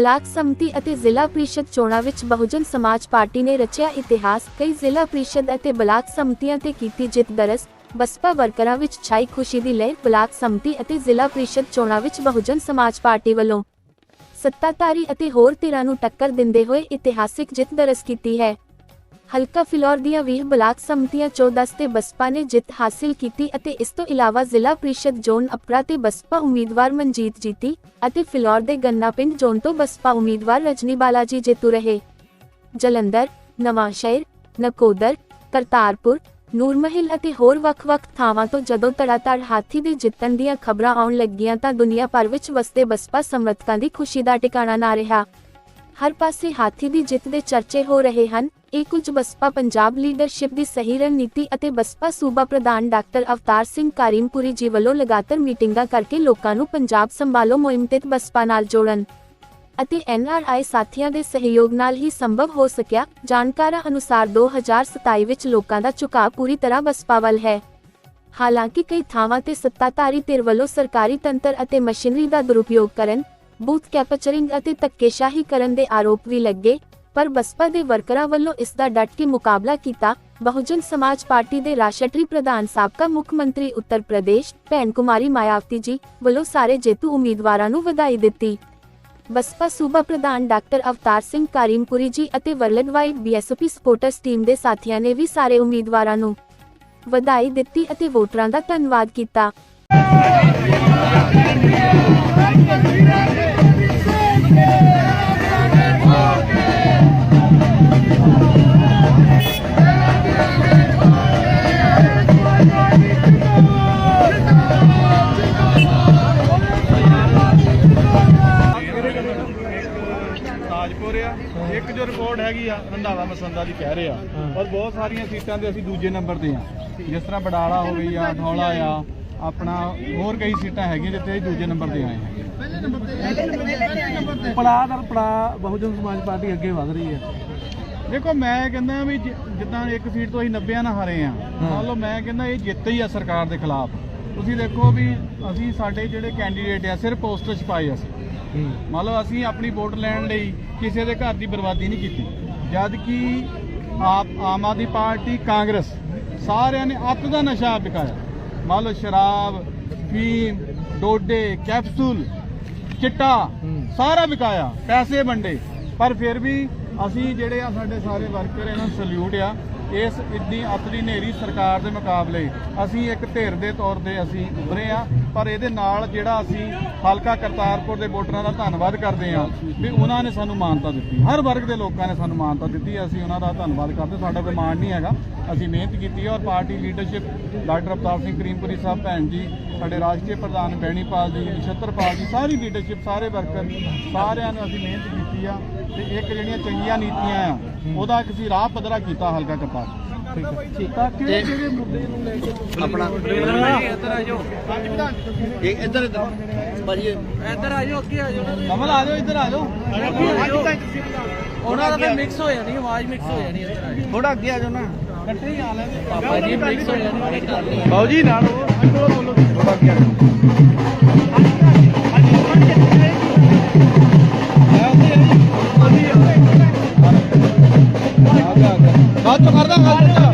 Block ਸੰਮਤੀ ਅਤੇ ਜ਼ਿਲ੍ਹਾ ਪ੍ਰੀਸ਼ਦ ਚੋਣਾਂ ਵਿੱਚ ਬਹੁਜਨ ਸਮਾਜ ਪਾਰਟੀ ਨੇ ਰਚਿਆ ਇਤਿਹਾਸ, ਕਈ ਜ਼ਿਲ੍ਹਾ ਪ੍ਰੀਸ਼ਦ ਅਤੇ ਬਲਾਕ ਸੰਮਤੀਆਂ ਤੇ ਕੀਤੀ ਜਿੱਤ ਦਰਸ, ਬਸਪਾ ਵਰਕਰਾਂ ਵਿੱਚ ਛਾਈ ਖੁਸ਼ੀ ਦੀ ਲਹਿਰ, ਬਲਾਕ ਸੰਮਤੀ ਅਤੇ ਜ਼ਿਲ੍ਹਾ ਪ੍ਰੀਸ਼ਦ ਚੋਣਾਂ ਵਿੱਚ ਬਹੁਜਨ ਸਮਾਜ ਪਾਰਟੀ ਵੱਲੋਂ ਸੱਤਾਧਾਰੀ ਅਤੇ ਹੋਰ ਧਿਰਾਂ ਨੂੰ ਟੱਕਰ ਦਿੰਦੇ ਹੋਏ ਇਤਿਹਾਸਿਕ ਜਿੱਤ ਦਰਸ ਕੀਤੀ ਹੈ। ਹਲਕਾ ਫਿਲੌਰ ਦੀਆਂ 20 ਬਲਾਕ ਸੰਮਤੀਆਂ 'ਚੋਂ 10 ਤੇ ਬਸਪਾ ਨੇ ਜਿੱਤ ਹਾਸਿਲ ਕੀਤੀ ਅਤੇ ਇਸ ਤੋਂ ਇਲਾਵਾ ਜ਼ਿਲ੍ਹਾ ਪ੍ਰੀਸ਼ਦ ਜ਼ੋਨ ਅਪਰਾ ਤੇ ਬਸਪਾ ਉਮੀਦਵਾਰ ਮਨਜੀਤ ਜੀਤੀ ਅਤੇ ਫਿਲੌਰ ਦੇ ਗੰਨਾ ਪਿੰਡ ਜ਼ੋਨ ਤੋਂ ਬਸਪਾ ਉਮੀਦਵਾਰ ਰਜਨੀ ਬਾਲਾਜੀ ਜੇਤੂ ਰਹੇ। ਜਲੰਧਰ, ਨਵਾਂਸ਼ਹਿਰ, ਨਕੋਦਰ, ਕਰਤਾਰਪੁਰ, ਨੂਰਮਹਿਲ ਅਤੇ ਹੋਰ ਵੱਖ-ਵੱਖ ਥਾਵਾਂ ਤੋਂ ਜਦੋਂ ਤੜਾਤੜ ਹਾਥੀ ਦੇ ਜਿੱਤਣ ਦੀਆਂ ਖਬਰਾਂ ਆਉਣ ਲੱਗੀਆਂ ਤਾਂ ਦੁਨੀਆ ਭਰ ਵਿੱਚ ਵਸਦੇ ਬਸਪਾ ਸਮਰਥਕਾਂ ਦੀ ਖੁਸ਼ੀ ਦਾ ਟਿਕਾਣਾ ਨਾ ਰਿਹਾ। ਹਰ ਪਾਸੇ ਹਾਥੀ ਦੀ ਜਿੱਤ ਦੇ ਚਰਚੇ ਹੋ ਰਹੇ ਹਨ। ਇਹ ਕੁਝ ਬਸਪਾ ਪੰਜਾਬ ਲੀਡਰਸ਼ਿਪ ਦੀ ਸਹੀ ਰਣਨੀਤੀ ਅਤੇ ਬਸਪਾ ਸੂਬਾ ਪ੍ਰਧਾਨ ਡਾਕਟਰ ਅਵਤਾਰ ਸਿੰਘ ਕਾਰਿਮਪੁਰੀ ਜੀ ਵੱਲੋਂ ਲਗਾਤਾਰ ਮੀਟਿੰਗਾਂ ਕਰਕੇ ਲੋਕਾਂ ਨੂੰ ਪੰਜਾਬ ਸੰਭਾਲੋ ਮੁਹਿੰਮ ਤਹਿਤ ਬਸਪਾ ਨਾਲ ਜੋੜਨ ਅਤੇ ਐਨਆਰਆਈ ਸਾਥੀਆਂ ਦੇ ਸਹਿਯੋਗ ਨਾਲ ਹੀ ਸੰਭਵ ਹੋ ਸਕਿਆ। ਜਾਣਕਾਰਾਂ ਅਨੁਸਾਰ 2027 ਵਿੱਚ ਲੋਕਾਂ ਦਾ ਝੁਕਾਅ ਪੂਰੀ ਤਰ੍ਹਾਂ ਬਸਪਾ ਵੱਲ ਹੈ। ਹਾਲਾਂਕਿ ਕਈ ਥਾਵਾਂ ਤੇ ਸੱਤਾਧਾਰੀ ਧਿਰ ਵੱਲੋਂ ਸਰਕਾਰੀ ਤੰਤਰ ਅਤੇ ਮਸ਼ੀਨਰੀ ਦਾ ਦੁਰਉਪਯੋਗ ਕਰਨ ਬੂਥ ਕੈਪਚਰਿੰਗ ਅਤੇ ਧੱਕੇਸ਼ਾਹੀ ਕਰਨ ਦੇ ਆਰੋਪ ਵੀ ਲੱਗੇ, ਪਰ ਬਸਪਾ ਦੇ ਵਰਕਰਾਂ ਵੱਲੋਂ ਇਸ ਦਾ ਡਟ ਕੇ ਮੁਕਾਬਲਾ ਕੀਤਾ, ਬਹੁਜਨ ਸਮਾਜ ਪਾਰਟੀ ਦੇ ਰਾਸ਼ਟਰੀ ਪ੍ਰਧਾਨ ਸਾਬਕਾ ਮੁੱਖ ਮੰਤਰੀ ਉੱਤਰ ਪ੍ਰਦੇਸ਼, ਭੈਣ ਕੁਮਾਰੀ ਮਾਇਆਵਤੀ ਜੀ, ਵੱਲੋਂ ਸਾਰੇ ਜੇਤੂ ਉਮੀਦਵਾਰਾਂ ਨੂੰ ਵਧਾਈ ਦਿੱਤੀ। ਬਸਪਾ ਸੂਬਾ ਪ੍ਰਧਾਨ ਡਾਕਟਰ ਅਵਤਾਰ ਸਿੰਘ ਕਾਰਿਮਪੁਰੀ ਜੀ ਅਤੇ world wide BSP supporters team ਦੇ ਸਾਥੀਆਂ ਨੇ ਵੀ ਸਾਰੇ ਉਮੀਦਵਾਰਾਂ ਨੂੰ ਵਧਾਈ ਦਿੱਤੀ ਅਤੇ ਵੋਟਰਾਂ ਦਾ ਧੰਨਵਾਦ ਕੀਤਾ। ਤਾਜਪੁਰ ਆ। ਇੱਕ ਜੋ ਰਿਪੋਰਟ ਹੈਗੀ ਆ ਰੰਧਾਵਾ ਮਸੰਦਾ ਦੀ ਕਹਿ ਰਹੇ ਆ। ਔਰ ਬਹੁਤ ਸਾਰੀਆਂ ਸੀਟਾਂ ਤੇ ਅਸੀਂ ਦੂਜੇ ਨੰਬਰ ਤੇ ਆ। ਜਿਸ ਤਰ੍ਹਾਂ ਬਡਾਲਾ ਹੋ ਗਈ ਆ ਧੌਲਾ ਆ ਆਪਣਾ ਹੋਰ ਕਈ ਸੀਟਾਂ ਹੈਗੀਆਂ ਜਿੱਥੇ ਅਸੀਂ ਦੂਜੇ ਨੰਬਰ ਤੇ ਆਏ ਹਾਂ। ਪੜਾ ਦਰ ਪੜਾ ਬਹੁਜਨ ਸਮਾਜ ਪਾਰਟੀ ਅੱਗੇ ਵਧ ਰਹੀ ਹੈ। ਦੇਖੋ ਮੈਂ ਕਹਿੰਦਾ ਵੀ ਜਿ- ਜਿੱਦਾਂ ਇੱਕ ਸੀਟ ਤੋਂ ਅਸੀਂ 90 ਨਾਲ ਹਾਰੇ ਆ ਮੰਨ ਲਓ ਮੈਂ ਕਹਿੰਦਾ ਇਹ ਜਿੱਤ ਹੀ ਆ ਸਰਕਾਰ ਦੇ ਖਿਲਾਫ। ਤੁਸੀਂ ਦੇਖੋ ਵੀ ਅਸੀਂ ਸਾਡੇ ਜਿਹੜੇ ਕੈਂਡੀਡੇਟ ਆ ਸਿਰਫ ਪੋਸਟਰ ਛਪਾਏ ਅਸੀਂ। ਮੰਨ ਲਓ ਅਸੀਂ ਆਪਣੀ ਵੋਟ ਲੈਣ ਲਈ ਕਿਸੇ ਦੇ ਘਰ ਦੀ ਬਰਬਾਦੀ ਨਹੀਂ ਕੀਤੀ। ਜਦ ਕਿ ਆਪ ਆਮ ਆਦਮੀ ਪਾਰਟੀ ਕਾਂਗਰਸ ਸਾਰਿਆਂ ਨੇ ਅੱਤ ਦਾ ਨਸ਼ਾ ਵਿਕਾਇਆ। ਮੰਨ ਲਓ ਸ਼ਰਾਬ ਫੀਮ ਡੋਡੇ ਕੈਪਸੂਲ ਚਿੱਟਾ ਸਾਰਾ ਵਿਕਾਇਆ ਪੈਸੇ ਵੰਡੇ। ਪਰ ਫਿਰ ਵੀ ਅਸੀਂ ਜਿਹੜੇ ਆ ਸਾਡੇ ਸਾਰੇ ਵਰਕਰ ਇਹਨਾਂ ਨੂੰ ਸਲੂਟ ਆ ਇਸ ਇੱਡੀ ਅਤਰੀ ਨੇਰੀ ਸਰਕਾਰ ਦੇ ਮੁਕਾਬਲੇ ਅਸੀਂ ਇੱਕ ਧਿਰ ਦੇ ਤੌਰ ਤੇ ਅਸੀਂ ਉਭਰੇ ਆ। ਪਰ ਇਹਦੇ ਨਾਲ ਜਿਹੜਾ ਅਸੀਂ ਹਲਕਾ ਕਰਤਾਰਪੁਰ ਦੇ ਵੋਟਰਾਂ ਦਾ ਧੰਨਵਾਦ ਕਰਦੇ ਹਾਂ ਵੀ ਉਹਨਾਂ ਨੇ ਸਾਨੂੰ ਮਾਨਤਾ ਦਿੱਤੀ। ਹਰ ਵਰਗ ਦੇ ਲੋਕਾਂ ਨੇ ਸਾਨੂੰ ਮਾਨਤਾ ਦਿੱਤੀ, ਅਸੀਂ ਉਹਨਾਂ ਦਾ ਧੰਨਵਾਦ ਕਰਦੇ ਸਾਡਾ ਕੋਈ ਮਾਣ ਨਹੀਂ ਹੈਗਾ, ਅਸੀਂ ਮਿਹਨਤ ਕੀਤੀ ਹੈ ਔਰ party leadership doctor Avtar Singh Karimpuri Sahib ਭੈਣ ਜੀ, ਸਾਡੇ ਰਾਸ਼ਟਰੀ ਪ੍ਰਧਾਨ ਬੈਣੀਪਾਲ ਜੀ ਨਛੱਤਰਪਾਲ ਜੀ, ਸਾਰੀ ਲੀਡਰਸ਼ਿਪ, ਸਾਰੇ ਵਰਕਰ, ਸਾਰਿਆਂ ਨੇ ਅਸੀਂ ਮਿਹਨਤ ਕੀਤੀ ਆ ਤੇ ਇੱਕ ਜਿਹੜੀਆਂ ਚੰਗੀਆਂ ਨੀਤੀਆਂ ਆ, ਉਹਦਾ ਇੱਕ ਅਸੀਂ ਰਾਹ ਪੱਧਰਾ ਕੀਤਾ ਹਲਕਾ ਕਰਤਾਰ ਹੈ ਕਿਹੜੇ ਕਿਹੜੇ ਮੁੱਦੇ ਨੂੰ ਲੈ ਕੇ ਆਪਣਾ ਇਹ ਇੱਧਰ ਇੱਧਰ। ਭਾਜੀ ਇੱਧਰ ਆ ਜਾਓ ਅੱਗੇ ਆ ਜਾਓ ਕਮਲ ਆ ਜਾਓ ਇੱਧਰ ਆ ਜਾਓ। ਉਹਨਾਂ ਦਾ ਫਿਰ ਮਿਕਸ ਹੋ ਜਾਣੀ ਆਵਾਜ਼ ਮਿਕਸ ਹੋ ਜਾਣੀ ਇੱਧਰ ਆ ਜਾਓ। ਥੋੜਾ ਅੱਗੇ ਆ ਜਾਓ ਨਾ। ਇਕੱਠੇ ਹੀ ਆ ਲੈਂਦੇ ਪਾਪਾ ਜੀ ਮਿਕਸ ਹੋ ਜਾਣੀ ਬਾਉ ਜੀ ਨਾਲ ਥੋੜਾ ਅੱਗੇ ਆ ਜਾਓ। ਬਾਤ ਤੋਂ ਕਰਦਾ ਗੱਲ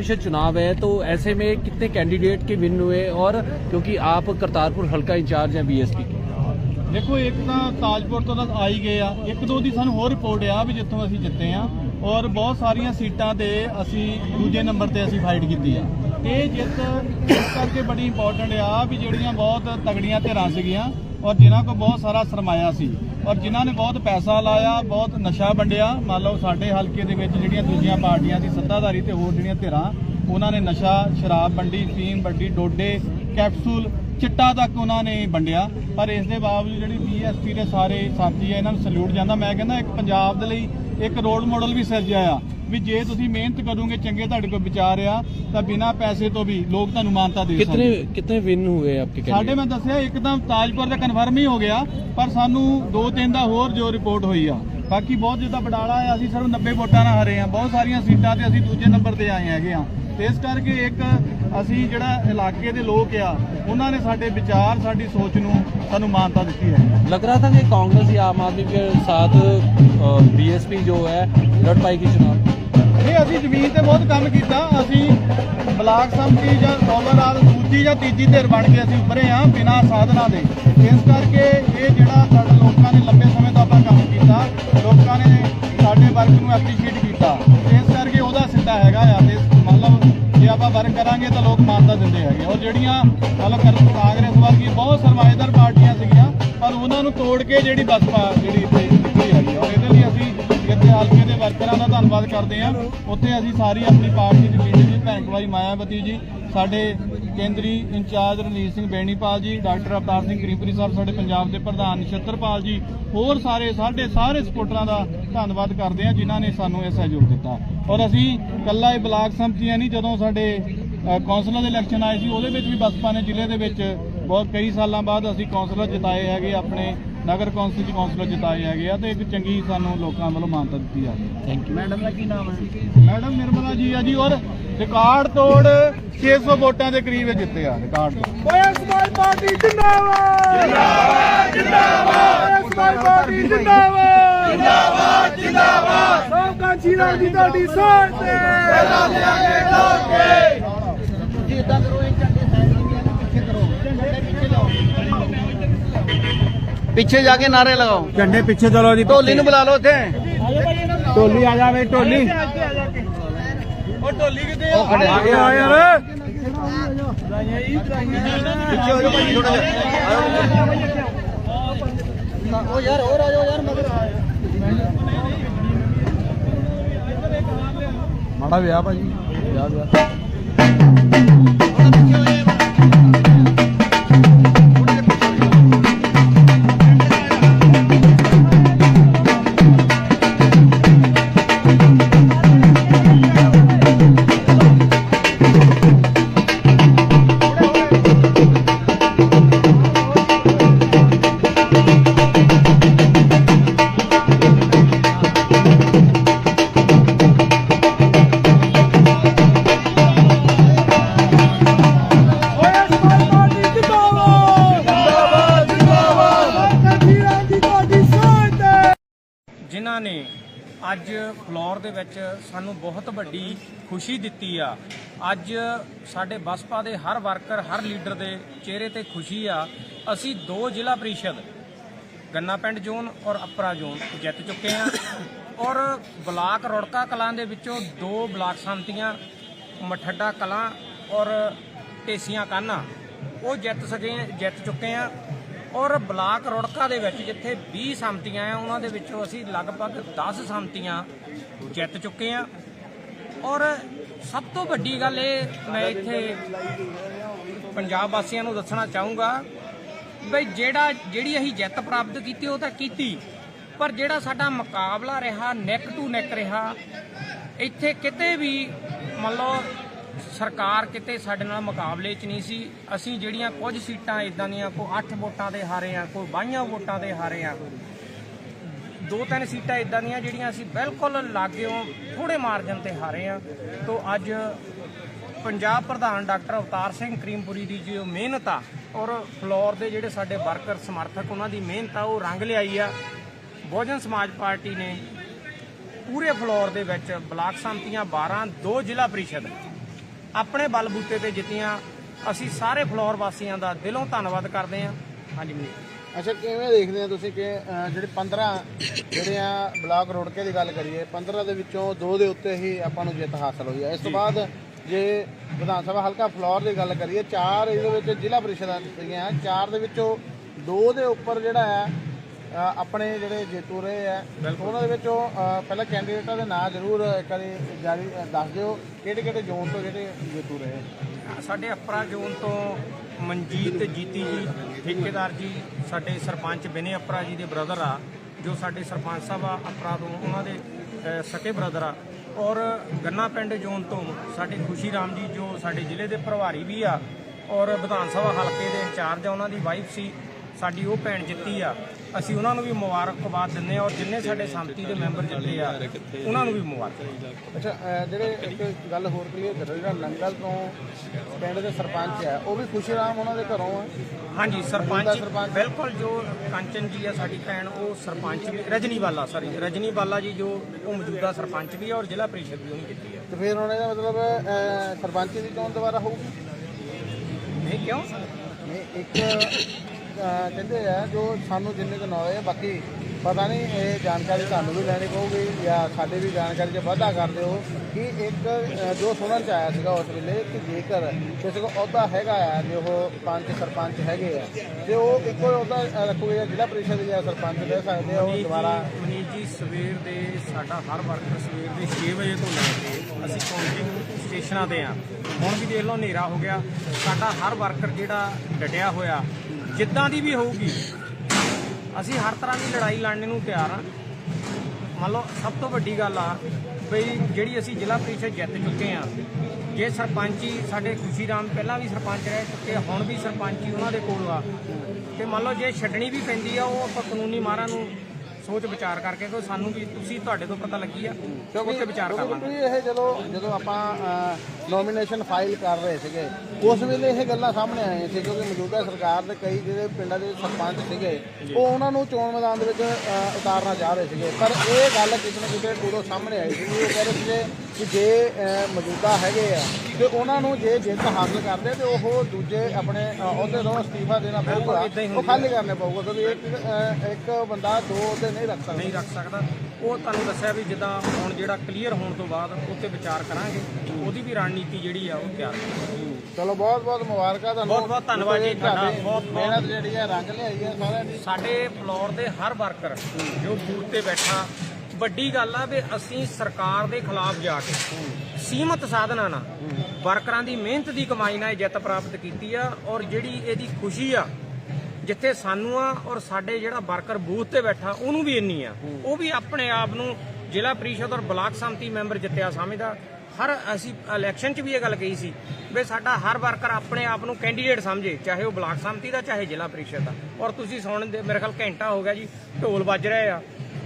परिषद चुनाव है तो ऐसे में कितने कैंडिडेट के विन हुए और क्योंकि आप करतारपुर हल्का इंचार्ज हैं बीएसपी के ਦੇਖੋ ਇੱਕ ਤਾਂ ਤਾਜਪੁਰ ਤੋਂ ਤਾਂ ਆ ਹੀ ਗਏ ਆ ਇੱਕ ਦੋ ਦੀ ਸਾਨੂੰ ਹੋਰ ਰਿਪੋਰਟ ਆ ਵੀ ਜਿੱਥੋਂ ਅਸੀਂ ਜਿੱਤੇ ਆ ਔਰ ਬਹੁਤ ਸਾਰੀਆਂ ਸੀਟਾਂ ਤੇ ਅਸੀਂ ਦੂਜੇ ਨੰਬਰ ਤੇ ਅਸੀਂ ਫਾਈਟ ਕੀਤੀ ਆ ਇਹ ਜਿੱਤ ਇਸ ਕਰਕੇ ਬੜੀ ਇੰਪੋਰਟੈਂਟ ਆ ਵੀ ਜਿਹੜੀਆਂ ਬਹੁਤ ਤਗੜੀਆਂ ਧਿਰਾਂ ਸੀਗੀਆਂ ਔਰ ਜਿਨ੍ਹਾਂ ਕੋਲ ਬਹੁਤ ਸਾਰਾ ਸਰਮਾਇਆ ਸੀ ਔਰ ਜਿਨ੍ਹਾਂ ਨੇ ਬਹੁਤ ਪੈਸਾ ਲਾਇਆ, ਬਹੁਤ ਨਸ਼ਾ ਵੰਡਿਆ, ਮੰਨ ਲਓ ਸਾਡੇ ਹਲਕੇ ਦੇ ਵਿੱਚ ਜਿਹੜੀਆਂ ਦੂਜੀਆਂ ਪਾਰਟੀਆਂ ਸੀ ਸੱਤਾਧਾਰੀ ਤੇ ਹੋਰ ਜਿਹੜੀਆਂ ਧਿਰਾਂ, ਉਹਨਾਂ ਨੇ ਨਸ਼ਾ, ਸ਼ਰਾਬ ਵੰਡੀ, ਫੀਮ ਵੰਡੀ, ਡੋਡੇ, ਕੈਪਸੂਲ, ਚਿੱਟਾ ਤੱਕ ਉਹਨਾਂ ਨੇ ਵੰਡਿਆ। ਪਰ ਇਸ ਦੇ ਬਾਵਜੂਦ ਜਿਹੜੀ ਬੀਐਸਪੀ ਦੇ ਸਾਰੇ ਸਾਥੀ ਆ, ਇਹਨਾਂ ਨੂੰ ਸਲੂਟ ਜਾਂਦਾ। ਮੈਂ ਕਹਿੰਦਾ ਇੱਕ ਪੰਜਾਬ ਦੇ ਲਈ ਇੱਕ ਰੋਲ ਮਾਡਲ ਵੀ ਸਿਰਜਿਆ ਆ। ਵੀ ਜੇ ਤੁਸੀਂ ਮਿਹਨਤ ਕਰੋਗੇ ਚੰਗੇ ਤੁਹਾਡੇ ਕੋਲ ਵਿਚਾਰ ਆ ਤਾਂ ਬਿਨਾਂ ਪੈਸੇ ਤੋਂ ਵੀ ਲੋਕ ਤੁਹਾਨੂੰ ਮਾਨਤਾ ਦੇ कितने ਸਕਦੇ कितने विन हुए आपके ਸਾਡੇ कैंडिडेट ਮੈਂ ਦੱਸਿਆ ਇੱਕਦਮ ਤਾਜਪੁਰ ਦਾ ਕਨਫਰਮ ਹੀ ਹੋ ਗਿਆ ਪਰ ਸਾਨੂੰ ਦੋ ਤਿੰਨ ਦਾ ਹੋਰ ਜੋ ਰਿਪੋਰਟ ਹੋਈ ਆ ਬਾਕੀ ਬਹੁਤ ਜਿੱਦਾਂ ਬਡਾਲਾ ਆ ਅਸੀਂ ਸਿਰਫ 90 ਵੋਟਾਂ ਨਾਲ ਹਰੇ ਆ ਬਹੁਤ ਸਾਰੀਆਂ ਸੀਟਾਂ ਤੇ ਅਸੀਂ ਦੂਜੇ ਨੰਬਰ ਤੇ ਆਏ ਹੈਗੇ ਆ ਤੇ ਇਸ ਕਰਕੇ ਇੱਕ ਅਸੀਂ ਜਿਹੜਾ ਇਲਾਕੇ ਦੇ ਲੋਕ ਆ ਉਹਨਾਂ ਨੇ ਸਾਡੇ ਵਿਚਾਰ ਸਾਡੀ ਸੋਚ ਨੂੰ ਸਾਨੂੰ ਮਾਨਤਾ ਦਿੱਤੀ ਹੈ लग रहा था कि कांग्रेस या आम आदमी के साथ बीएसपी जो है लड़ पाएगी चुनाव ਨਹੀਂ ਅਸੀਂ ਜ਼ਮੀਨ ਤੇ ਬਹੁਤ ਕੰਮ ਕੀਤਾ। ਅਸੀਂ ਬਲਾਕ ਸੰਮਤੀ ਜਾਂ ਓਵਰਆਲ ਦੂਜੀ ਜਾਂ ਤੀਜੀ ਧਿਰ ਬਣ ਕੇ ਅਸੀਂ ਉੱਭਰੇ ਆ ਬਿਨਾਂ ਸਾਧਨਾਂ ਦੇ। ਇਸ ਕਰਕੇ ਇਹ ਜਿਹੜਾ ਸਾਡੇ ਲੋਕਾਂ ਨੇ ਲੰਬੇ ਸਮੇਂ ਤੋਂ ਆਪਾਂ ਕੰਮ ਕੀਤਾ, ਲੋਕਾਂ ਨੇ ਸਾਡੇ ਵਰਕ ਨੂੰ ਐਪਰੀਸ਼ੀਏਟ ਕੀਤਾ। ਇਸ ਕਰਕੇ ਉਹਦਾ ਸਿੱਧਾ ਹੈਗਾ ਆ। ਤੇ ਮਤਲਬ ਜੇ ਆਪਾਂ ਵਰਕ ਕਰਾਂਗੇ ਤਾਂ ਲੋਕ ਮਾਨਤਾ ਦਿੰਦੇ ਹੈਗੇ ਔਰ ਜਿਹੜੀਆਂ ਮਤਲਬ ਕਰ- ਕਾਂਗਰਸ ਵਰਗੀ ਬਹੁਤ ਸਰਮਾਏਦਾਰ ਪਾਰਟੀਆਂ ਸੀਗੀਆਂ, ਪਰ ਉਹਨਾਂ ਨੂੰ ਤੋੜ ਕੇ ਜਿਹੜੀ ਬਸਪਾ ਜਿਹੜੀ ਇੱਥੇ ਨਿਕਲੀ ਹੈਗੀ ਔਰ ਇਹਦੇ ਲਈ ਅਸੀਂ ਹਲਕੇ ਦੇ ਵਰਕਰਾਂ ਦਾ ਧੰਨਵਾਦ ਕਰਦੇ ਹਾਂ। ਉੱਥੇ ਅਸੀਂ ਸਾਰੀ ਆਪਣੀ ਪਾਰਟੀ ਦੀ ਲੀਡਰ ਜੀ ਭੈਣ ਕੁਮਾਰੀ ਮਾਇਆਵਤੀ ਜੀ ਸਾਡੇ ਕੇਂਦਰੀ ਇੰਚਾਰਜ ਰਣਜੀਤ ਸਿੰਘ ਬੈਣੀਪਾਲ ਜੀ ਡਾਕਟਰ ਅਵਤਾਰ ਸਿੰਘ ਗ੍ਰੀਪੁਰੀ ਸਾਹਿਬ ਸਾਡੇ ਪੰਜਾਬ ਦੇ ਪ੍ਰਧਾਨ ਨਛੱਤਰਪਾਲ ਜੀ ਹੋਰ ਸਾਰੇ ਸਾਡੇ ਸਾਰੇ ਸਪੋਰਟਰਾਂ ਦਾ ਧੰਨਵਾਦ ਕਰਦੇ ਹਾਂ ਜਿਨ੍ਹਾਂ ਨੇ ਸਾਨੂੰ ਇਹ ਸਹਿਯੋਗ ਦਿੱਤਾ। ਔਰ ਅਸੀਂ ਕੱਲਾ ਇਹ ਬਲਾਕ ਸੰਮਤੀਆਂ ਨਹੀਂ ਜਦੋਂ ਸਾਡੇ ਅ, ਕੌਂਸਲਰ ਦੇ ਇਲੈਕਸ਼ਨ ਆਏ ਸੀ ਉਹਦੇ ਵਿੱਚ ਵੀ ਬਸਪਾ ਨੇ ਜ਼ਿਲ੍ਹੇ ਦੇ ਵਿੱਚ ਬਹੁਤ ਕਈ ਸਾਲਾਂ ਬਾਅਦ ਅਸੀਂ ਕੌਂਸਲਰ ਜਿਤਾਏ ਹੈਗੇ ਆਪਣੇ ਨਗਰ ਕੌਂਸਲ ਚ ਕੌਂਸਲਰ ਜਿਤਾਏ ਹੈਗੇ ਆ ਤੇ ਇੱਕ ਚੰਗੀ ਸਾਨੂੰ ਲੋਕਾਂ ਵੱਲੋਂ ਮਾਨਤਾ ਦਿੱਤੀ ਜਾ ਥੈਂਕ ਯੂ ਮੈਡਮ ਦਾ ਕੀ ਨਾਮ ਹੈ? ਮੈਡਮ ਨਿਰਮਲਾ ਜੀ ਆ ਜੀ ਔਰ ਰਿਕਾਰਡ ਤੋੜ 600 ਵੋਟਾਂ ਦੇ ਕਰੀਬ ਜਿੱਤੇ ਆ ਰਿਕਾਰਡ ਤੋੜ। ਓਏ ਸਮਾਜ ਪਾਰਟੀ ਜਿੰਦਾਬਾਦ! ਜਿੰਦਾਬਾਦ ਜਿੰਦਾਬਾਦ। ਸਮਾਜ ਪਾਰਟੀ ਜਿੰਦਾਬਾਦ! ਜਿੰਦਾਬਾਦ ਜਿੰਦਾਬਾਦ। ਸਭ ਕਾਂਚੀ ਰਾਜ ਦੀ ਤੁਹਾਡੀ ਸਾਥ ਤੇ। ਪਹਿਲਾਂ ਲਿਆਂਗੇ ਲੋਕੇ ਜੀ ਇਦਾਂ ਕਰੋ ਪਿੱਛੇ ਜਾ ਕੇ ਨਾਰੇ ਲਗਾਓ। ਝੰਡੇ ਪਿੱਛੇ ਚਲੋ ਜੀ ਢੋਲੀ ਨੂੰ ਬੁਲਾ ਲਓ ਇੱਥੇ ਢੋਲੀ ਆ ਜਾਵੇ ਢੋਲੀ ਉਹ ਢੋਲੀ। ਕਿਤੇ ਉਹ ਖੜੇ ਆ। ਗਿਆ ਯਾਰ। ਪਿੱਛੇ ਹੋ ਜਾਓ ਭਾਈ ਥੋੜਾ ਜਿਹਾ। ਉਹ ਯਾਰ ਹੋਰ ਆ ਜਾਓ ਯਾਰ ਮਗਰ ਮਾੜਾ ਵਿਆਹ ਭਾਜੀ ਵਿਆਹ ਵਿਆਹ। ਜਿਨ੍ਹਾਂ ਨੇ ਅੱਜ ਫਲੋਰ ਦੇ ਵਿੱਚ ਸਾਨੂੰ ਬਹੁਤ ਵੱਡੀ ਖੁਸ਼ੀ ਦਿੱਤੀ ਆ। ਅੱਜ ਸਾਡੇ ਬਸਪਾ ਦੇ ਹਰ ਵਰਕਰ, ਹਰ ਲੀਡਰ ਦੇ ਚਿਹਰੇ ਤੇ ਖੁਸ਼ੀ ਆ। ਅਸੀਂ ਦੋ ਜ਼ਿਲ੍ਹਾ ਪ੍ਰੀਸ਼ਦ, ਗੰਨਾ ਪਿੰਡ ਜ਼ੋਨ ਔਰ ਅਪਰਾ ਜ਼ੋਨ, ਜਿੱਤ ਚੁੱਕੇ ਆ ਔਰ ਬਲਾਕ ਰੋੜਕਾ ਕਲਾਂ ਦੇ ਵਿੱਚੋਂ ਦੋ ਬਲਾਕ ਸੰਮਤੀਆਂ, ਮਠੱਡਾ ਕਲਾਂ ਔਰ ਢੇਸੀਆਂ ਕਾਨਾ, ਉਹ ਜਿੱਤ ਸਕੇ ਜਿੱਤ ਚੁੱਕੇ ਆ ਔਰ ਬਲਾਕ ਰੋੜਕਾ ਦੇ ਵਿੱਚ ਜਿੱਥੇ 20 ਸੰਮਤੀਆਂ ਆ ਉਹਨਾਂ ਦੇ ਵਿੱਚੋਂ ਅਸੀਂ ਲਗਭਗ 10 ਸੰਮਤੀਆਂ ਜਿੱਤ ਚੁੱਕੇ ਆ ਔਰ ਸਭ ਤੋਂ ਵੱਡੀ ਗੱਲ ਇਹ, ਮੈਂ ਇੱਥੇ ਪੰਜਾਬ ਵਾਸੀਆਂ ਨੂੰ ਦੱਸਣਾ ਚਾਹੂੰਗਾ ਬਈ ਜਿਹੜਾ, ਜਿਹੜੀ ਅਸੀਂ ਜਿੱਤ ਪ੍ਰਾਪਤ ਕੀਤੀ, ਉਹ ਤਾਂ ਕੀਤੀ, ਪਰ ਜਿਹੜਾ ਸਾਡਾ ਮੁਕਾਬਲਾ ਰਿਹਾ ਨੈਕ ਟੂ ਨੈਕ ਰਿਹਾ, ਇੱਥੇ ਕਿਤੇ ਵੀ ਮੰਨ ਲਓ ਸਰਕਾਰ ਕਿਤੇ ਸਾਡੇ ਨਾਲ ਮੁਕਾਬਲੇ 'ਚ ਨਹੀਂ ਸੀ। ਅਸੀਂ ਜਿਹੜੀਆਂ ਕੁਝ ਸੀਟਾਂ ਇਦਾਂ ਦੀਆਂ, ਕੋਈ 8 ਵੋਟਾਂ ਦੇ ਹਾਰੇ ਆ, ਕੋਈ 22 ਵੋਟਾਂ ਦੇ ਹਾਰੇ ਆ, ਦੋ ਤਿੰਨ ਸੀਟਾਂ ਇਦਾਂ ਦੀਆਂ ਜਿਹੜੀਆਂ ਅਸੀਂ ਬਿਲਕੁਲ ਲਾਗਿਓਂ ਥੋੜੇ ਮਾਰਜਨ ਤੇ ਹਾਰੇ ਆ। ਤੋਂ ਅੱਜ ਪੰਜਾਬ ਪ੍ਰਧਾਨ ਡਾਕਟਰ ਅਵਤਾਰ ਸਿੰਘ ਕਰੀਮਪੁਰੀ ਦੀ ਜੋ ਮਿਹਨਤ ਆ, ਔਰ ਫਲੋਰ ਦੇ ਜਿਹੜੇ ਸਾਡੇ ਵਰਕਰ ਸਮਰਥਕ, ਉਹਨਾਂ ਦੀ ਮਿਹਨਤ ਆ, ਉਹ ਰੰਗ ਲਿਆਈ ਆ। ਬਹੁਜਨ ਸਮਾਜ ਪਾਰਟੀ ਨੇ ਪੂਰੇ ਫਲੋਰ ਦੇ ਵਿੱਚ ਬਲਾਕ ਸੰਮਤੀਆਂ 12 ਦੋ ਜ਼ਿਲ੍ਹਾ ਪ੍ਰੀਸ਼ਦ ਆਪਣੇ ਬਲਬੂਤੇ ਤੇ ਜਿੱਤੀਆਂ। ਅਸੀਂ ਸਾਰੇ ਫਲੋਰ ਵਾਸੀਆਂ ਦਾ ਦਿਲੋਂ ਧੰਨਵਾਦ ਕਰਦੇ ਹਾਂ। ਹਾਂਜੀ ਮਨੀਸ਼ ਅੱਛਾ ਕਿਵੇਂ ਦੇਖਦੇ ਆ ਤੁਸੀਂ ਕਿ ਅਹ, ਜਿਹੜੇ 15 ਜਿਹੜੇ ਆ ਬਲਾਕ ਰੋੜਕੇ ਦੀ ਗੱਲ ਕਰੀਏ 15 ਦੇ ਵਿੱਚੋਂ ਦੋ ਦੇ ਉੱਤੇ ਹੀ ਆਪਾਂ ਨੂੰ ਜਿੱਤ ਹਾਸਲ ਹੋਈ ਹੈ ਇਸ ਤੋਂ ਬਾਅਦ ਜੇ ਵਿਧਾਨ ਸਭਾ ਹਲਕਾ ਫਲੋਰ ਦੀ ਗੱਲ ਕਰੀਏ ਚਾਰ ਇਹਦੇ ਵਿੱਚ ਜ਼ਿਲ੍ਹਾ ਪ੍ਰੀਸ਼ਦਾਂ ਸੀਗੀਆਂ ਚਾਰ ਦੇ ਵਿੱਚੋਂ ਦੋ ਦੇ ਉੱਪਰ ਜਿਹੜਾ ਹੈ ਆਪਣੇ ਜਿਹੜੇ ਜੇਤੂ ਰਹੇ ਆ ਉਹਨਾਂ ਦੇ ਵਿੱਚੋਂ ਪਹਿਲਾਂ ਕੈਂਡੀਡੇਟਾਂ ਦੇ ਨਾਂ ਜ਼ਰੂਰ ਵਾਰੀ ਜਾਰੀ ਦੱਸ ਦਿਓ ਕਿਹੜੇ ਕਿਹੜੇ ਜ਼ੋਨ ਤੋਂ ਜਿਹੜੇ ਜੇਤੂ ਰਹੇ ਸਾਡੇ ਅਪਰਾ ਜ਼ੋਨ ਤੋਂ ਮਨਜੀਤ ਜੀਤੀ ਜੀ ਠੇਕੇਦਾਰ ਜੀ ਸਾਡੇ ਸਰਪੰਚ ਬਿਨੇ ਅਪਰਾ ਜੀ ਦੇ ਬ੍ਰਦਰ ਆ ਜੋ ਸਾਡੇ ਸਰਪੰਚ ਸਾਹਿਬ ਆ ਅਪਰਾ ਤੋਂ ਉਹਨਾਂ ਦੇ ਸਕੇ ਬ੍ਰਦਰ ਆ। ਔਰ ਗੰਨਾ ਪਿੰਡ ਜ਼ੋਨ ਤੋਂ ਸਾਡੇ ਖੁਸ਼ੀ ਰਾਮ ਜੀ ਜੋ ਸਾਡੇ ਜ਼ਿਲ੍ਹੇ ਦੇ ਪ੍ਰਭਾਰੀ ਵੀ ਆ ਔਰ ਵਿਧਾਨ ਸਭਾ ਹਲਕੇ ਦੇ ਇੰਚਾਰਜ ਆ ਉਹਨਾਂ ਦੀ ਵਾਈਫ ਸੀ। ਸਾਡੀ ਉਹ ਭੈਣ ਜਿੱਤੀ ਆ ਅਸੀਂ ਉਹਨਾਂ ਨੂੰ ਵੀ ਮੁਬਾਰਕਬਾਦ ਦਿੰਦੇ ਆ ਔਰ ਜਿੰਨੇ ਸਾਡੇ ਸੰਮਤੀ ਦੇ ਮੈਂਬਰ ਜਿੱਤੇ ਆ ਉਹਨਾਂ ਨੂੰ ਵੀ ਮੁਬਾਰਕ। ਅੱਛਾ ਅਹ ਜਿਹੜੇ ਇੱਕ ਗੱਲ ਹੋਰ ਕਲੀਅਰ ਕਰੋ ਜਿਹੜਾ ਨੰਗਲ ਤੋਂ ਪਿੰਡ ਦੇ ਸਰਪੰਚ ਹੈ ਉਹ ਵੀ ਖੁਸ਼ੀ ਰਾਮ ਉਹਨਾਂ ਦੇ ਘਰੋਂ ਆ? ਹਾਂਜੀ ਸਰਪੰਚ। ਬਿਲਕੁਲ ਜੋ ਕੰਚਨ ਜੀ ਆ ਸਾਡੀ ਭੈਣ ਉਹ ਸਰਪੰਚ ਵੀ ਰਜਨੀ ਬਾਲਾ ਸੌਰੀ ਰਜਨੀ ਬਾਲਾ ਜੀ ਜੋ ਉਹ ਮੌਜੂਦਾ ਸਰਪੰਚ ਵੀ ਆ ਔਰ ਜ਼ਿਲ੍ਹਾ ਪ੍ਰੀਸ਼ਦ ਵੀ ਉਹਨੇ ਕੀਤੀ ਆ। ਤੇ ਫਿਰ ਹੁਣ ਇਹਦਾ ਮਤਲਬ ਅਹ, ਸਰਪੰਚੀ ਦੀ ਚੋਣ ਦੁਬਾਰਾ ਹੋਊਗੀ? ਨਹੀਂ ਕਿਉਂ? ਨਹੀਂ ਇੱਕ ਕਹਿੰਦੇ ਆ ਜੋ ਸਾਨੂੰ ਜਿੰਨੇ ਕੁ ਨੌਲੇਜ ਹੈ ਬਾਕੀ ਪਤਾ ਨਹੀਂ ਇਹ ਜਾਣਕਾਰੀ ਤੁਹਾਨੂੰ ਵੀ ਲੈਣੀ ਪਊਗੀ ਜਾਂ ਸਾਡੇ ਵੀ ਜਾਣਕਾਰੀ 'ਚ ਵਾਧਾ ਕਰ ਦਿਓ ਕਿ ਇੱਕ ਜੋ ਸੁਣਨ 'ਚ ਆਇਆ ਸੀਗਾ ਉਸ ਵੇਲੇ ਕਿ ਜੇਕਰ ਕਿਸੇ ਕੋਲ ਅਹੁਦਾ ਹੈਗਾ ਆ ਜੇ ਉਹ ਪੰਚ ਸਰਪੰਚ ਹੈਗੇ ਆ ਤੇ ਉਹ ਇੱਕੋ ਅਹੁਦਾ ਅਹ, ਰੱਖੂਗੇ ਜਾਂ ਜ਼ਿਲ੍ਹਾ ਪ੍ਰੀਸ਼ਦ ਜਾਂ ਸਰਪੰਚ ਲੈ ਸਕਦੇ ਆ ਉਹ ਦੁਬਾਰਾ ਮਨੀਸ਼ ਜੀ ਸਵੇਰ ਦੇ ਸਾਡਾ ਹਰ ਵਰਕਰ ਸਵੇਰ ਦੇ 6 ਵਜੇ ਤੋਂ ਲੈ ਕੇ ਅਸੀਂ ਕਾਊਂਟਿੰਗ ਸਟੇਸ਼ਨਾਂ ਤੇ ਆ। ਹੁਣ ਵੀ ਦੇਖ ਲਓ ਹਨੇਰਾ ਹੋ ਗਿਆ। ਸਾਡਾ ਹਰ ਵਰਕਰ ਜਿਹੜਾ ਡਟਿਆ ਹੋਇਆ ਜਿੱਦਾਂ ਦੀ ਵੀ ਹੋਊਗੀ। ਅਸੀਂ ਹਰ ਤਰ੍ਹਾਂ ਦੀ ਲੜਾਈ ਲੜਨ ਨੂੰ ਤਿਆਰ ਹਾਂ। ਮੰਨ ਲਓ, ਸਭ ਤੋਂ ਵੱਡੀ ਗੱਲ ਆ ਬਈ ਜਿਹੜੀ ਅਸੀਂ ਜ਼ਿਲ੍ਹਾ ਪ੍ਰੀਸ਼ਦ ਜਿੱਤ ਚੁੱਕੇ ਆ ਜੇ ਸਰਪੰਚੀ ਸਾਡੇ ਖੁਸ਼ੀ ਰਾਮ ਪਹਿਲਾਂ ਵੀ ਸਰਪੰਚ ਰਹਿ ਚੁੱਕੇ ਹੁਣ ਵੀ ਸਰਪੰਚੀ ਉਹਨਾਂ ਦੇ ਕੋਲ ਆ। ਤੇ ਮੰਨ ਲਓ, ਜੇ ਛੱਡਣੀ ਵੀ ਪੈਂਦੀ ਆ, ਉਹ ਆਪਾਂ ਕਾਨੂੰਨੀ ਮਾਰਾਂ ਨੂੰ ਸੋਚ ਵਿਚਾਰ ਕਰਕੇ ਕੋਈ ਸਾਨੂੰ ਵੀ ਤੁਸੀਂ ਤੁਹਾਡੇ ਤੋਂ ਪਤਾ ਲੱਗੀ ਆ ਉੱਥੇ ਵਿਚਾਰ ਕਰ ਲਾਂਗੇ। ਇਹ ਜਦੋਂ ਜਦੋਂ ਆਪਾਂ ਨੋਮੀਨੇਸ਼ਨ ਫਾਈਲ ਕਰ ਰਹੇ ਸੀਗੇ ਉਸ ਵੇਲੇ ਇਹ ਗੱਲਾਂ ਸਾਹਮਣੇ ਆਈਆਂ ਸੀ ਕਿਉਂਕਿ ਮੌਜੂਦਾ ਸਰਕਾਰ ਦੇ ਕਈ ਜਿਹੜੇ ਪਿੰਡਾਂ ਦੇ ਸਰਪੰਚ ਸੀਗੇ ਉਹ ਉਹਨਾਂ ਨੂੰ ਚੋਣ ਮੈਦਾਨ ਦੇ ਵਿੱਚ ਉਤਾਰਨਾ ਚਾਹ ਰਹੇ ਸੀਗੇ। ਪਰ ਇਹ ਗੱਲ ਕਿਸੇ ਨਾ ਕਿਸੇ ਉਦੋਂ ਸਾਹਮਣੇ ਆਈ ਸੀ ਉਹ ਕਹਿ ਰਹੇ ਸੀਗੇ ਕਿ ਜੇ ਮੌਜੂਦਾ ਹੈਗੇ ਆ ਤੇ ਉਹਨਾਂ ਨੂੰ ਜੇ ਜਿੱਤ ਹਾਸਲ ਕਰਦੇ ਤੇ ਉਹ ਦੂਜੇ ਆਪਣੇ ਅਹੁਦੇ ਤੋਂ ਅਸਤੀਫਾ ਦੇਣਾ ਪਊਗਾ। ਉਹ ਖਾਲੀ ਕਰਨੇ ਪਊਗਾ ਕਿਉਂਕਿ ਇੱਕ ਇੱਕ ਬੰਦਾ ਦੋ ਅਹੁਦੇ ਨਹੀਂ ਰੱਖ ਸਕਦਾ। ਨਹੀਂ ਰੱਖ ਸਕਦਾ। ਉਹ ਤੁਹਾਨੂੰ ਦੱਸਿਆ ਵੀ ਜਿੱਦਾਂ ਹੁਣ ਜਿਹੜਾ ਕਲੀਅਰ ਹੋਣ ਤੋਂ ਬਾਅਦ ਉੱਤੇ ਵਿਚਾਰ ਕਰਾਂਗੇ ਉਹਦੀ ਵੀ ਰਣਨੀਤੀ ਜਿਹੜੀ ਆ ਉਹ ਤਿਆਰ ਕਰਾਂਗੇ। ਚਲੋ ਬਹੁਤ ਬਹੁਤ ਮੁਬਾਰਕਾਂ ਤੁਹਾਨੂੰ। ਬਹੁਤ-ਬਹੁਤ ਧੰਨਵਾਦ ਜੀ ਤੁਹਾਡਾ, ਬਹੁਤ-ਬਹੁਤ। ਮਿਹਨਤ ਜਿਹੜੀ ਹੈ ਰੰਗ ਲਿਆਈ ਹੈ ਸਾਰਿਆਂ ਦੀ। ਸਾਡੇ ਫਲੋਰ ਦੇ ਹਰ ਵਰਕਰ ਜੋ ਬੂਥ ਤੇ ਬੈਠਾ ਵੱਡੀ ਗੱਲ ਆ ਵੀ ਅਸੀਂ ਸਰਕਾਰ ਦੇ ਖਿਲਾਫ ਜਾ ਕੇ ਸੀਮਤ ਸਾਧਨਾਂ ਨਾਲ ਵਰਕਰਾਂ ਦੀ ਮਿਹਨਤ ਦੀ ਕਮਾਈ ਨਾਲ ਇਹ ਜਿੱਤ ਪ੍ਰਾਪਤ ਕੀਤੀ ਆ ਔਰ ਜਿਹੜੀ ਇਹਦੀ ਖੁਸ਼ੀ ਆ, ਜਿੱਥੇ ਸਾਨੂੰ ਆ ਔਰ ਸਾਡੇ ਜਿਹੜਾ ਵਰਕਰ ਬੂਥ ਤੇ ਬੈਠਾ, ਉਹਨੂੰ ਵੀ ਇੰਨੀ ਆ। ਉਹ ਵੀ ਆਪਣੇ ਆਪ ਨੂੰ ਜ਼ਿਲ੍ਹਾ ਪ੍ਰੀਸ਼ਦ ਔਰ ਬਲਾਕ ਸੰਮਤੀ ਮੈਂਬਰ ਜਿੱਤਿਆ ਸਮਝਦਾ। ਹਰ ਅਸੀਂ ਇਲੈਕਸ਼ਨ 'ਚ ਵੀ ਇਹ ਗੱਲ ਕਹੀ ਸੀ ਵੀ ਸਾਡਾ ਹਰ ਵਰਕਰ ਆਪਣੇ ਆਪ ਨੂੰ ਕੈਂਡੀਡੇਟ ਸਮਝੇ, ਚਾਹੇ ਉਹ ਬਲਾਕ ਸੰਮਤੀ ਦਾ, ਚਾਹੇ ਜ਼ਿਲ੍ਹਾ ਪ੍ਰੀਸ਼ਦ ਦਾ। ਔਰ ਤੁਸੀਂ ਸੁਣਨ ਦੇ ਮੇਰੇ ਖਿਆਲ ਘੰਟਾ ਹੋ ਗਿਆ ਜੀ, ਢੋਲ ਵੱਜ ਰਹੇ ਆ।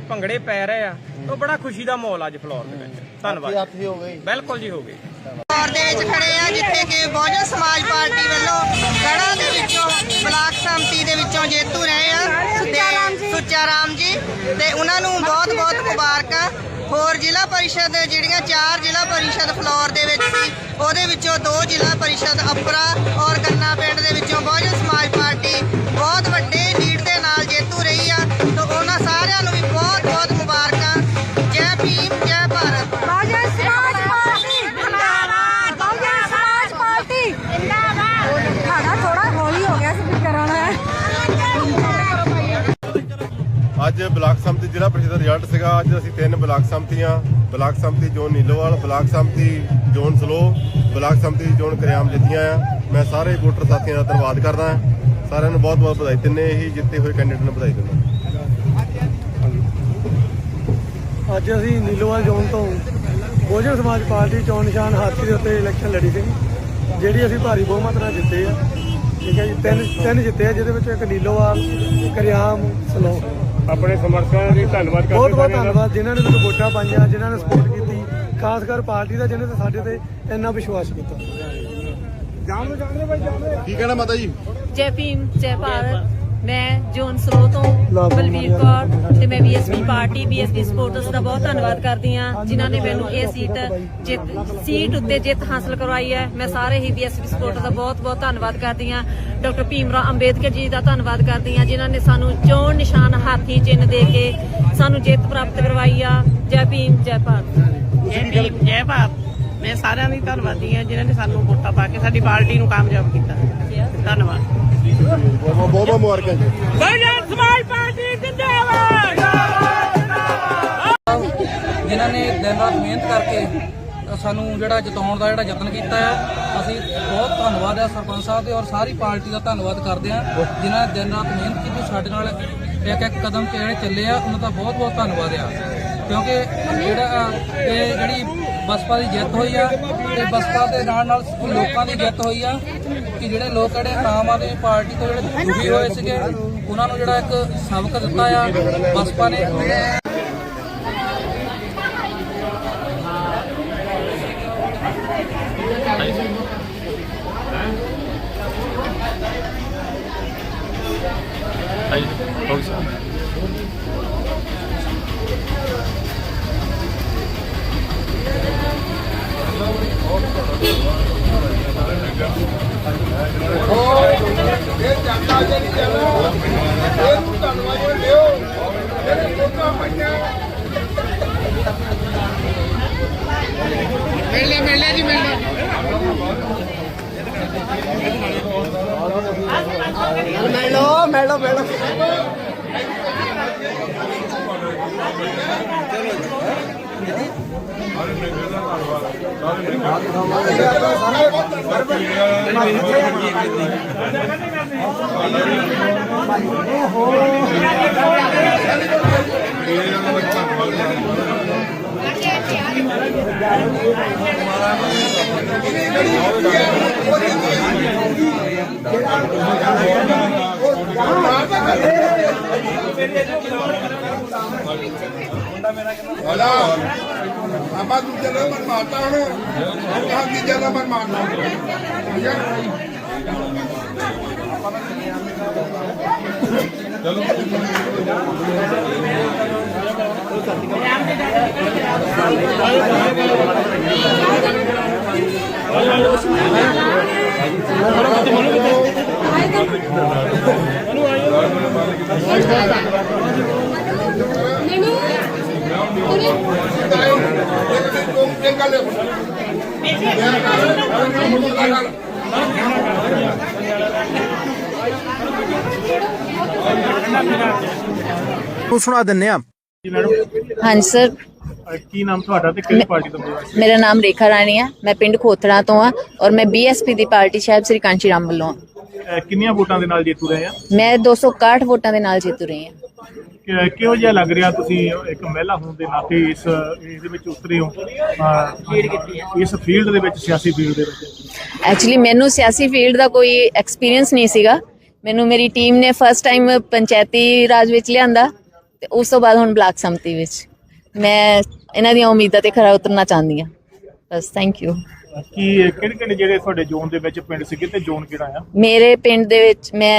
ਭੰਗੜੇ ਪੈ ਰਹੇ ਆ ਤਾਂ ਬੜਾ ਖੁਸ਼ੀ ਦਾ ਮਾਹੌਲ ਅੱਜ ਫਲੋਰ ਦੇ ਵਿੱਚ। ਧੰਨਵਾਦ। ਹੱਥ ਹੀ ਹੋ ਗਈ ਬਿਲਕੁਲ ਜੀ ਹੋ ਗਈ ਫਲੋਰ ਦੇ ਵਿੱਚ ਖੜੇ ਆ ਜਿੱਥੇ ਕਿ ਬਹੁਜਨ ਸਮਾਜ ਪਾਰਟੀ ਵੱਲੋਂ ਗੜਾ ਦੇ ਵਿੱਚੋਂ ਬਲਾਕ ਸੰਮਤੀ ਦੇ ਵਿੱਚੋਂ ਜੇਤੂ ਰਹੇ ਆ ਤੇ ਸੁੱਚਾ ਰਾਮ ਜੀ ਤੇ ਉਹਨਾਂ ਨੂੰ ਬਹੁਤ ਬਹੁਤ ਮੁਬਾਰਕਾਂ। ਹੋਰ ਜ਼ਿਲ੍ਹਾ ਪਰਿਸ਼ਦ ਜਿਹੜੀਆਂ ਚਾਰ ਜ਼ਿਲ੍ਹਾ ਪਰਿਸ਼ਦ ਫਲੋਰ ਦੇ ਵਿੱਚ ਸੀ ਉਹਦੇ ਵਿੱਚੋਂ ਦੋ ਜ਼ਿਲ੍ਹਾ ਪਰਿਸ਼ਦ ਅਪਰਾ ਔਰ ਗੰਨਾ ਪਿੰਡ ਦੇ ਵਿੱਚੋਂ ਬਹੁਜਨ ਸਮਾਜ ਪਾਰਟੀ ਰਿਜ਼ਲਟ ਸੀਗਾ, ਅੱਜ ਅਸੀਂ ਤਿੰਨ ਬਲਾਕ ਸੰਮਤੀਆਂ, ਬਲਾਕ ਸੰਮਤੀ ਜ਼ੋਨ ਨੀਲੋਵਾਲ, ਬਲਾਕ ਸੰਮਤੀ ਜ਼ੋਨ ਸਲੋ, ਬਲਾਕ ਸੰਮਤੀ ਜ਼ੋਨ ਕਰਿਆਮ ਜਿੱਤੀਆਂ ਆ। ਮੈਂ ਸਾਰੇ ਵੋਟਰ ਸਾਥੀਆਂ ਦਾ ਧੰਨਵਾਦ ਕਰਦਾ ਸਾਰਿਆਂ ਨੂੰ ਬਹੁਤ ਬਹੁਤ ਵਧਾਈ। ਤਿੰਨੇ ਹੀ ਜਿੱਤੇ ਹੋਏ ਕੈਂਡੀਡੇਟ ਨੂੰ ਵਧਾਈ ਦਿੰਦਾ ਅੱਜ ਅਸੀਂ ਨੀਲੋਵਾਲ ਜ਼ੋਨ ਤੋਂ ਬਹੁਜਨ ਸਮਾਜ ਪਾਰਟੀ ਚੋਣ ਨਿਸ਼ਾਨ ਹਾਥੀ ਦੇ ਉੱਤੇ ਇਲੈਕਸ਼ਨ ਲੜੀ ਸੀ। ਜਿਹੜੀ ਅਸੀਂ ਭਾਰੀ ਬਹੁਮਤ ਨਾਲ ਜਿੱਤੇ ਆ। ਠੀਕ ਹੈ ਜੀ, ਤਿੰਨ ਤਿੰਨ ਜਿੱਤੇ ਆ, ਜਿਹਦੇ ਵਿੱਚ ਇੱਕ ਨੀਲੋਵਾਲ, ਕਰਿਆਮ, ਸਲੋ। ਆਪਣੇ ਸਮਰਥਕਾਂ ਦੀ ਧੰਨਵਾਦ ਬਹੁਤ ਬਹੁਤ ਧੰਨਵਾਦ। ਜਿਨ੍ਹਾਂ ਨੇ ਮੈਨੂੰ ਵੋਟਾਂ ਪਾਈਆਂ ਜਿਨ੍ਹਾਂ ਨੇ ਸਪੋਰਟ ਕੀਤੀ ਖਾਸ ਕਰ ਪਾਰਟੀ ਦਾ ਜਿਹਨੇ ਤੇ ਸਾਡੇ ਤੇ ਇੰਨਾ ਵਿਸ਼ਵਾਸ ਕੀਤਾ। ਕੀ ਕਹਿਣਾ ਮਾਤਾ ਜੀ? ਜੈ ਭੀਮ ਜੈ ਭਾਰਤ। ਮੈਂ ਜੋਨ ਸਰੋ ਤੋਂ ਬਲਵੀਰ ਕੌਰ ਤੇ ਮੈਂ ਬੀਐਸਪੀ ਪਾਰਟੀ ਬੀਐਸਪੀ ਸਪੋਰਟਰਸ ਦਾ ਬਹੁਤ ਧੰਨਵਾਦ ਕਰਦੀ ਹਾਂ ਜਿਨ੍ਹਾਂ ਨੇ ਮੈਨੂੰ ਇਹ ਸੀਟ ਜਿੱਤ ਸੀਟ ਉੱਤੇ ਜਿੱਤ ਹਾਸਲ ਕਰਵਾਈ ਹੈ। ਮੈਂ ਸਾਰੇ ਹੀ ਬੀਐਸਪੀ ਸਪੋਰਟਰ ਦਾ ਬਹੁਤ ਬਹੁਤ ਧੰਨਵਾਦ ਕਰਦੀ ਹਾਂ। ਡਾਕਟਰ ਭੀਮਰਾਓ ਅੰਬੇਦਕਰ ਜੀ ਦਾ ਧੰਨਵਾਦ ਕਰਦੀ ਹਾਂ ਜਿਨ੍ਹਾਂ ਨੇ ਸਾਨੂੰ ਚੋਣ ਨਿਸ਼ਾਨ ਹਾਥੀ ਚਿੰਨ੍ਹ ਦੇ ਕੇ ਸਾਨੂੰ ਜਿੱਤ ਪ੍ਰਾਪਤ ਕਰਵਾਈ ਆ। ਜੈ ਭੀਮ ਜੈ ਭਾਰਤ। ਜੈ ਭੀਮ ਜੈ ਭਾਰਤ। ਮੈਂ ਸਾਰਿਆਂ ਦੀ ਧੰਨਵਾਦੀ ਹਾਂ ਜਿਨ੍ਹਾਂ ਨੇ ਸਾਨੂੰ ਵੋਟਾਂ ਪਾ ਕੇ ਸਾਡੀ ਪਾਰਟੀ ਨੂੰ ਕਾਮਯਾਬ ਕੀਤਾ। ਧੰਨਵਾਦ। ਬਹੁਤ ਬਹੁਤ ਮੁਬਾਰਕਾਂ ਜੀ ਬਹੁਜਨ ਸਮਾਜ ਪਾਰਟੀ ਜਿੰਦਾਬਾਦ ਜਿਨ੍ਹਾਂ ਨੇ ਦਿਨ ਰਾਤ ਮਿਹਨਤ ਕਰਕੇ ਸਾਨੂੰ ਜਿਹੜਾ ਜਿਤਾਉਣ ਦਾ ਜਿਹੜਾ ਯਤਨ ਕੀਤਾ ਹੈ ਅਸੀਂ ਬਹੁਤ ਧੰਨਵਾਦ ਹੈ ਸਰਪੰਚ ਸਾਹਿਬ ਦੇ ਔਰ ਸਾਰੀ ਪਾਰਟੀ ਦਾ ਧੰਨਵਾਦ ਕਰਦੇ ਹਾਂ ਜਿਨ੍ਹਾਂ ਨੇ ਦਿਨ ਰਾਤ ਮਿਹਨਤ ਕੀਤੀ, ਸਾਡੇ ਨਾਲ ਇੱਕ ਇੱਕ ਕਦਮ ਜਿਹੜੇ ਚੱਲੇ ਆ, ਉਹਨਾਂ ਦਾ ਬਹੁਤ ਬਹੁਤ ਧੰਨਵਾਦ ਆ। ਕਿਉਂਕਿ ਜਿਹੜਾ ਇਹ ਜਿਹੜੀ ਬਸਪਾ ਦੀ ਜਿੱਤ ਹੋਈ ਆ, ਤੇ ਬਸਪਾ ਦੇ ਨਾਲ ਨਾਲ ਲੋਕਾਂ ਦੀ ਜਿੱਤ ਹੋਈ ਆ ਕਿ ਜਿਹੜੇ ਲੋਕ ਜਿਹੜੇ ਆਮ ਆਦਮੀ ਪਾਰਟੀ ਤੋਂ ਜਿਹੜੇ ਦੁਖੀ ਹੋਏ ਸੀਗੇ, ਉਹਨਾਂ ਨੂੰ ਜਿਹੜਾ ਇੱਕ ਸਬਕ ਦਿੱਤਾ ਆ, ਬਸਪਾ ਨੇ। മേളോ മേളോ മേളോ ਓਹੋ ਆਪਾਂ ਦੂਜੇ ਨੰਬਰ ਮਾਰਤਾ ਹੁਣ। ਕਹਾਂ ਤੀਜਾ ਨੰਬਰ ਮਾਰਨਾ ਠੀਕ ਹੈ ਨੂੰ ਸੁਣਾ ਦਿੰਨੇ ਆ। ਹਾਂਜੀ ਸਰ। ਕੀ ਨਾਮ ਤੁਹਾਡਾ ਤੇ ਕਿਹੜੀ ਪਾਰਟੀ ਤੋਂ ਮੇਰਾ ਨਾਮ ਰੇਖਾ ਰਾਣੀ ਹੈ ਮੈਂ ਪਿੰਡ ਖੋਥੜਾ ਤੋਂ ਆ ਔਰ ਮੈਂ ਬੀਐਸਪੀ ਦੀ ਪਾਰਟੀ ਸਾਹਿਬ ਸ੍ਰੀ ਕਾਂਚੀ ਰਾਮ ਵੱਲੋਂ ਹਾਂ ਕਿੰਨੀਆਂ ਵੋਟਾਂ ਦੇ ਨਾਲ ਜੇਤੂ ਰਹੇ ਆ? ਮੈਂ 261 ਵੋਟਾਂ ਦੇ ਨਾਲ ਜਿੱਤ ਰਹੀ ਕਿ- ਕਿਹੋ ਜਿਹਾ ਲੱਗ ਰਿਹਾ ਤੁਸੀਂ ਇੱਕ ਮਹਿਲਾ ਹੋਣ ਦੇ ਨਾਤੇ ਇਸ ਇਸ ਦੇ ਵਿੱਚ ਉਤਰੇ ਹੋ? ਅਹ, ਇਸ ਫੀਲਡ ਦੇ ਵਿੱਚ ਸਿਆਸੀ ਫੀਲਡ ਦੇ ਵਿੱਚ? ਐਕਚੁਅਲੀ ਮੈਨੂੰ ਸਿਆਸੀ ਫੀਲਡ ਦਾ ਕੋਈ ਐਕਸਪੀਰੀਅੰਸ ਨਹੀਂ ਸੀਗਾ। ਮੈਨੂੰ ਮੇਰੀ ਟੀਮ ਨੇ ਫਸਟ ਟਾਈਮ ਪੰਚਾਇਤੀ ਰਾਜ ਵਿੱਚ ਲਿਆਂਦਾ ਤੇ ਉਸ ਤੋਂ ਬਾਅਦ ਹੁਣ ਬਲਾਕ ਸੰਮਤੀ ਵਿੱਚ। ਮੈਂ ਇਹਨਾਂ ਦੀਆਂ ਉਮੀਦਾਂ ਤੇ ਖਰਾ ਉਤਰਨਾ ਚਾਹੁੰਦੀ ਹਾਂ। ਬਸ ਥੈਂਕ ਯੂ ਕੀ ਕਿਹੜੇ ਕਿਹੜੇ ਜਿਹੜੇ ਤੁਹਾਡੇ ਜ਼ੋਨ ਦੇ ਵਿੱਚ ਪਿੰਡ ਸੀਗੇ ਤੇ ਜ਼ੋਨ ਕਿਹੜਾ ਆ? ਮੇਰੇ ਪਿੰਡ ਦੇ ਵਿੱਚ ਮੈਂ